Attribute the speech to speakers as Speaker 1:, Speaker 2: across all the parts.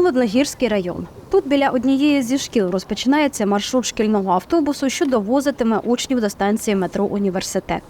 Speaker 1: Холодногірський район. Тут біля однієї зі шкіл розпочинається маршрут шкільного автобусу, що довозитиме учнів до станції метро Університет.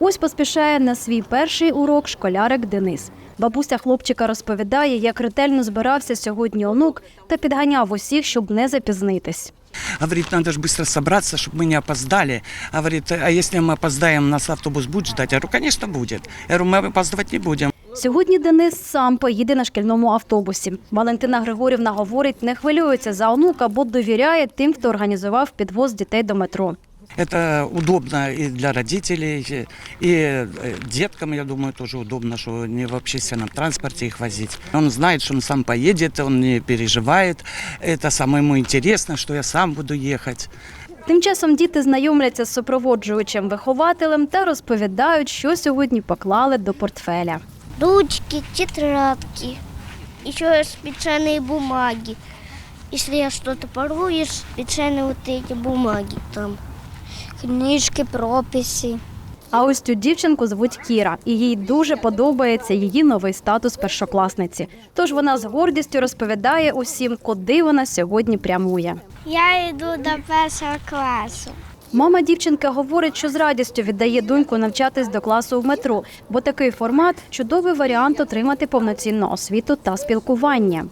Speaker 1: Ось поспішає на свій перший урок школярик Денис. Бабуся хлопчика розповідає, як ретельно збирався сьогодні онук та підганяв усіх, щоб не запізнитись.
Speaker 2: Говорит, надо же быстро собраться, чтобы мы не опоздали. Говорит, а если мы опоздаем, нас автобус будет ждать? Я говорю, конечно, будет. Я говорю, мы опаздывать не будем.
Speaker 1: Сьогодні Денис сам поїде на шкільному автобусі. Валентина Григорівна говорить, не хвилюється за онука, бо довіряє тим, хто організував підвоз дітей до метро.
Speaker 2: Это удобно и для родителей, и э, деткам, я думаю, тоже удобно, что не в общественном транспорте их возить. Он знает, что он сам поедет, он не переживает. Это самое ему интересно, что я сам буду ехать.
Speaker 1: Тим часом діти знайомляться з супроводжуючим вихователем та розповідають, що сьогодні поклали до портфеля.
Speaker 3: ручки, тетрадки, еще специальные бумаги. Если я что-то порву, специальные вот эти бумаги там. Книжки, прописи.
Speaker 1: А ось цю дівчинку звуть Кіра, і їй дуже подобається її новий статус першокласниці. Тож вона з гордістю розповідає усім, куди вона сьогодні прямує.
Speaker 3: Я йду до першого класу.
Speaker 1: Мама дівчинки говорить, що з радістю віддає доньку навчатись до класу в метро, бо такий формат чудовий варіант отримати повноцінну освіту та спілкування.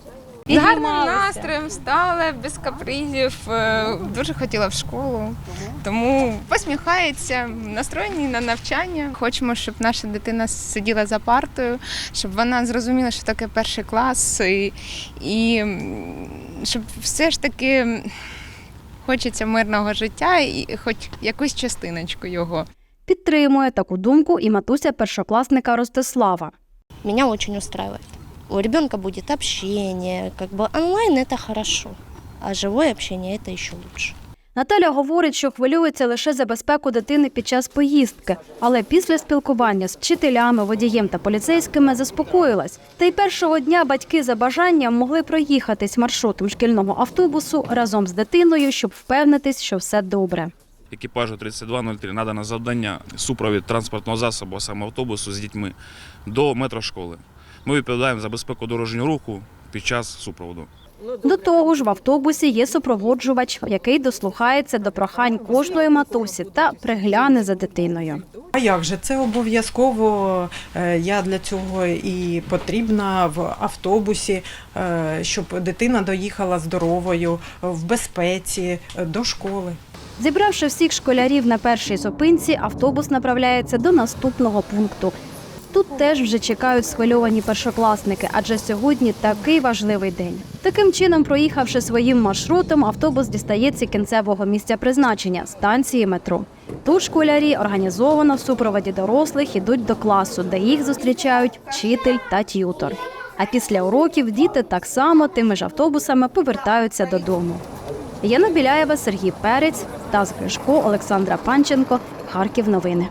Speaker 4: З гарним настроєм встала, без капризів, е, дуже хотіла в школу, тому посміхається, настроєні на навчання. Хочемо, щоб наша дитина сиділа за партою, щоб вона зрозуміла, що таке перший клас, і, і щоб все ж таки хочеться мирного життя і хоч якусь частиночку його.
Speaker 1: Підтримує таку думку і матуся першокласника Ростислава.
Speaker 5: меня очень устраивает. У ребенка будет общение, как бы онлайн это хорошо, а живое общение это еще лучше.
Speaker 1: Наталя говорить, що хвилюється лише за безпеку дитини під час поїздки, але після спілкування з вчителями, водієм та поліцейськими заспокоїлась. Та й першого дня батьки за бажанням могли проїхатись маршрутом шкільного автобусу разом з дитиною, щоб впевнитись, що все добре.
Speaker 6: екіпажу 3203 надано завдання супровід транспортного засобу, саме автобусу з дітьми до метрошколи. Ми відповідаємо за безпеку дорожнього руху під час супроводу.
Speaker 1: До того ж, в автобусі є супроводжувач, який дослухається до прохань кожної матусі та пригляне за дитиною.
Speaker 7: А як же це обов'язково? е, Я для цього і потрібна в автобусі, е, щоб дитина доїхала здоровою, в безпеці е, до школи.
Speaker 1: Зібравши всіх школярів на першій зупинці, автобус направляється до наступного пункту. Тут теж вже чекають схвильовані першокласники, адже сьогодні такий важливий день. Таким чином, проїхавши своїм маршрутом, автобус дістається кінцевого місця призначення станції метро. Тут школярі організовано в супроводі дорослих ідуть до класу, де їх зустрічають вчитель та т'ютор. А після уроків діти так само тими ж автобусами повертаються додому. Яна Біляєва, Сергій Перець, Стас Гришко, Олександра Панченко. Харків новини.